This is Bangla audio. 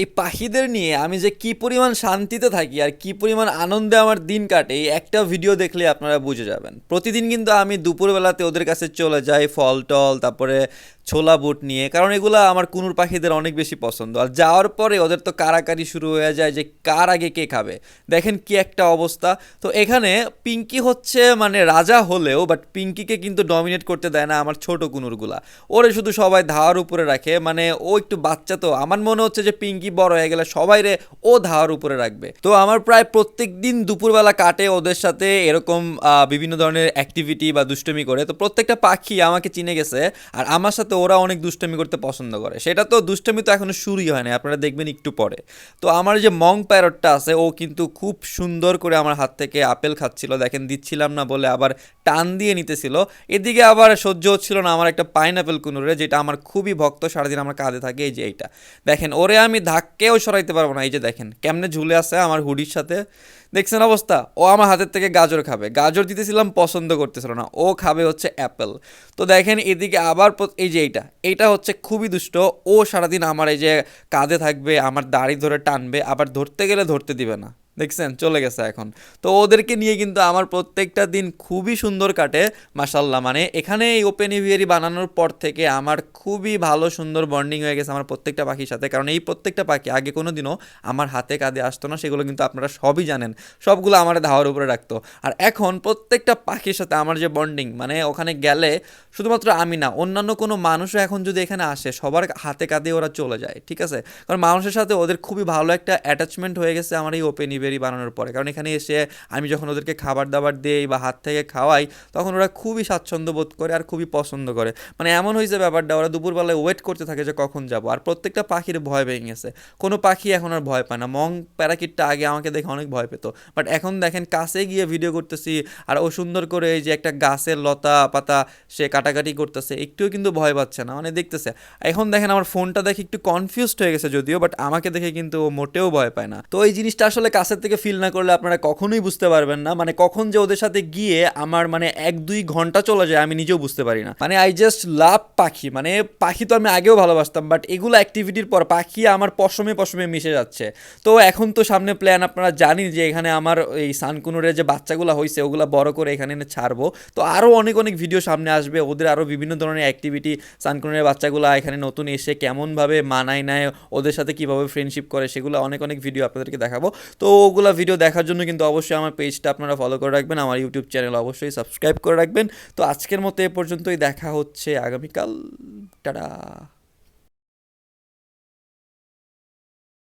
এই পাখিদের নিয়ে আমি যে কি পরিমাণ শান্তিতে থাকি আর কি পরিমাণ আনন্দে আমার দিন কাটে, এই একটা ভিডিও দেখলে আপনারা বুঝে যাবেন। প্রতিদিন কিন্তু আমি দুপুরবেলাতে ওদের কাছে চলে যাই, ফল টল, তারপরে ছোলা বুট নিয়ে, কারণ এগুলো আমার কুনুর পাখিদের অনেক বেশি পছন্দ। আর যাওয়ার পরে ওদের তো কারাকারি শুরু হয়ে যায় যে কার আগে কে খাবে। দেখেন কি একটা অবস্থা। তো এখানে পিঙ্কি হচ্ছে মানে রাজা হলেও বাট পিঙ্কিকে কিন্তু ডমিনেট করতে দেয় না আমার ছোট কুনুরগুলা। ওরে শুধু সবাই ধাওয়ার উপরে রাখে মানে ও একটু বাচ্চা তো। আমার মনে হচ্ছে যে পিঙ্কি বড় হয়ে গেলে সবাই রে ও ধাওয়ার উপরে রাখবে। তো আমার প্রায় প্রত্যেক দিন দুপুরবেলা কাটে ওদের সাথে এরকম বিভিন্ন ধরনের অ্যাক্টিভিটি বা দুষ্টমি করে। তো প্রত্যেকটা পাখি আমাকে চিনে গেছে আর আমার সাথে ওরা অনেক দুষ্টমি করতে পছন্দ করে। সেটা তো দুষ্টমি তো এখনও শুরুই হয় না আপনারা দেখবেন একটু পরে। তো আমার যে মং প্যারটটা আছে, ও কিন্তু খুব সুন্দর করে আমার হাত থেকে আপেল খাচ্ছিল। দেখেন দিচ্ছিলাম না বলে আবার টান দিয়ে নিতেছিল। এদিকে আবার সহ্য হচ্ছিল না আমার একটা পাইন পাইনাপেল কুনুরে, যেটা আমার খুবই ভক্ত, সারাদিন আমার কাঁধে থাকে, এই যে এইটা। দেখেন, ওরে আমি ধাক্কেও সরাইতে পারব না। এই যে দেখেন, কেমনে ঝুলে আছে আমার হুডির সাথে। দেখছেন অবস্থা? ও আমার হাতের থেকে গাজর খাবে। গাজর দিতেছিলাম, পছন্দ করতেছিল না। ও খাবে হচ্ছে অ্যাপেল। তো দেখেন, এদিকে আবার এই যে এইটা। এইটা হচ্ছে খুবই দুষ্ট। ও সারাদিন আমার এই যে কাঁধে থাকবে, আমার দাড়ি ধরে টানবে, আবার ধরতে গেলে ধরতে দিবে না। দেখছেন? চলে গেছে এখন। তো ওদেরকে নিয়ে কিন্তু আমার প্রত্যেকটা দিন খুবই সুন্দর কাটে মাসাল্লাহ মানে এখানে এই ওপেন এভিয়ারি বানানোর পর থেকে আমার খুবই ভালো, সুন্দর বন্ডিং হয়ে গেছে আমার প্রত্যেকটা পাখির সাথে। কারণ এই প্রত্যেকটা পাখি আগে কোনো দিনও আমার হাতে কাঁধে আসতো না, সেগুলো কিন্তু আপনারা সবই জানেন। সবগুলো আমার ধাওয়ার উপরে রাখতো। আর এখন প্রত্যেকটা পাখির সাথে আমার যে বন্ডিং মানে ওখানে গেলে শুধুমাত্র আমি না, অন্যান্য কোনো মানুষও এখন যদি এখানে আসে, সবার হাতে কাঁধে ওরা চলে যায়, ঠিক আছে? কারণ মানুষের সাথে ওদের খুবই ভালো একটা অ্যাটাচমেন্ট হয়ে গেছে আমার এই ওপেন ইভেরি বানানোর পরে। কারণ এখানে এসে আমি যখন ওদেরকে খাবার দাবার দিই বা হাত থেকে খাওয়াই, তখন ওরা খুবই স্বাচ্ছন্দ্য বোধ করে আর খুবই পছন্দ করে। মানে এমন হয়েছে ব্যাপারটা, ওরা দুপুরবেলায় ওয়েট করতে থাকে যে কখন যাব। আর প্রত্যেকটা পাখির ভয় ভেঙে গেছে। কোনো পাখি এখন আর ভয় পায় না। মং প্যারাকিটটা আগে আমাকে দেখে অনেক ভয় পেত। বাট এখন দেখেন কাছে গিয়ে ভিডিও করতেছি আর ও সুন্দর করে এই যে একটা গাছের লতা পাতা সে কাটাকাটি করতেছে, একটুও কিন্তু ভয় পাচ্ছে না। মানে দেখতেছে, এখন দেখেন আমার ফোনটা দেখে একটু কনফিউজড হয়ে গেছে যদিও বাট আমাকে দেখে কিন্তু ও মোটেও ভয় পায় না। তো এই জিনিসটা আসলে কাছের থেকে ফিল না করলে আপনারা কখনোই বুঝতে পারবেন না। মানে কখন যে ওদের সাথে গিয়ে আমার মানে এক দুই ঘণ্টা চলে যায়, আমি নিজেও বুঝতে পারি না। মানে আই জাস্ট লাভ পাখি। মানে পাখি তো আমি আগেও ভালোবাসতাম বাট এগুলো অ্যাক্টিভিটির পর পাখি আমার পশমে পশমে মিশে যাচ্ছে। তো এখন তো সামনে প্ল্যান আপনারা জানি যে এখানে আমার এই সানকুনুরের যে বাচ্চাগুলো হয়েছে ওগুলো বড় করে এখানে এনে ছাড়বো। তো আরও অনেক অনেক ভিডিও সামনে আসবে। ওদের আরও বিভিন্ন ধরনের অ্যাক্টিভিটি সানকুনুরের বাচ্চাগুলো এখানে নতুন এসে কেমনভাবে মানায় নেয়, ওদের সাথে কীভাবে ফ্রেন্ডশিপ করে, সেগুলো অনেক অনেক ভিডিও আপনাদেরকে দেখাবো। তো ওগুলো ভিডিও দেখার জন্য কিন্তু অবশ্যই আমার পেজটা আপনারা ফলো করে রাখবেন। আমার ইউটিউব চ্যানেল অবশ্যই সাবস্ক্রাইব করে রাখবেন। তো আজকের মতো এ পর্যন্তই। দেখা হচ্ছে আগামীকাল। টাটা।